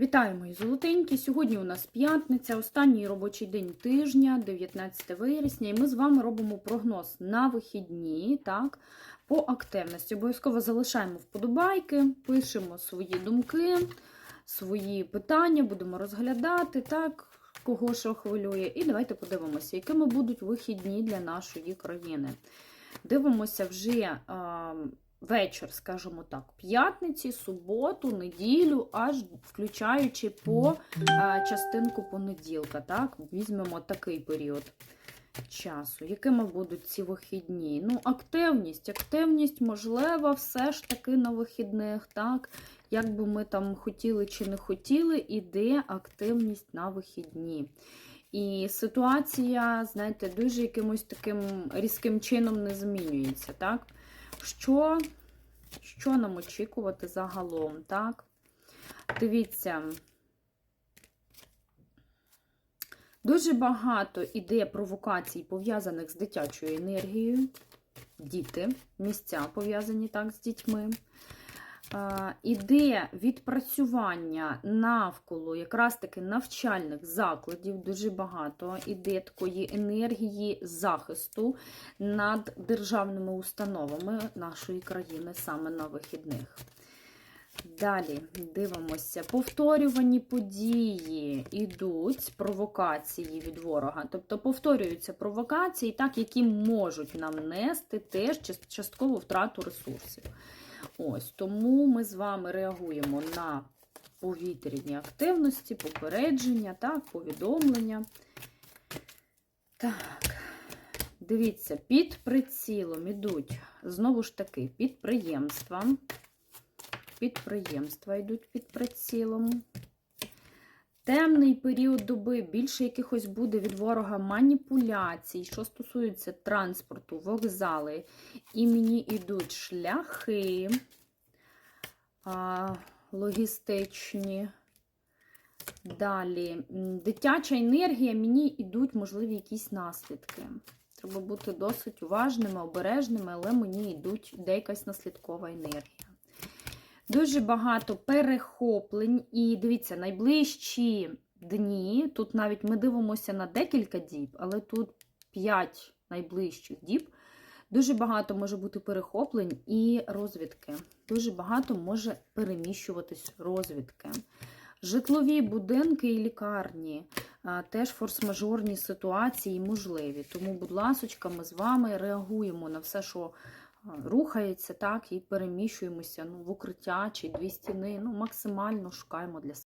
Вітаю, мої золотенькі! Сьогодні у нас п'ятниця, останній робочий день тижня, 19 вересня, і ми з вами робимо прогноз на вихідні, так, по активності. Обов'язково залишаємо вподобайки, пишемо свої думки, свої питання, будемо розглядати, так, кого що хвилює. І давайте подивимося, якими будуть вихідні для нашої країни. Дивимося вже. Вечір, скажімо так, п'ятниці, суботу, неділю, аж включаючи по частинку понеділка. Так? Візьмемо такий період часу. Якими будуть ці вихідні? Ну, активність. Активність, можливо, все ж таки на вихідних. так? Як би ми там хотіли чи не хотіли, іде активність на вихідні. І ситуація, знаєте, дуже якимось таким різким чином не змінюється. так? Що, що нам очікувати загалом, так? Дивіться, дуже багато іде провокацій, пов'язаних з дитячою енергією. Діти, місця пов'язані так з дітьми. А, Іде відпрацювання навколо якраз таки навчальних закладів, дуже багато іде такої енергії захисту над державними установами нашої країни саме на вихідних. Далі дивимося, повторювані події йдуть провокації від ворога. Тобто повторюються провокації, так, які можуть нам нести теж часткову втрату ресурсів. Ось, Тому ми з вами реагуємо на повітряні активності, попередження, так, повідомлення. Так, дивіться, під прицілом ідуть, знову ж таки, підприємства. Підприємства йдуть під прицілом. Темний період доби, більше якихось буде від ворога маніпуляцій, що стосується транспорту, вокзали. І мені йдуть шляхи а, логістичні. Далі, дитяча енергія, мені йдуть, можливі, якісь наслідки. Треба бути досить уважними, обережними, але мені йдуть деякась наслідкова енергія. Дуже багато перехоплень. І дивіться, найближчі дні, тут навіть ми дивимося на декілька діб, але тут 5 найближчих діб. Дуже багато може бути перехоплень і розвідки. Дуже багато може переміщуватись розвідки. Житлові будинки і лікарні, теж форс-мажорні ситуації можливі. Тому, будь ласка, ми з вами реагуємо на все, що рухається, так, і переміщуємося ну, в укриття чи дві стіни. Ну, максимально шукаємо для себе.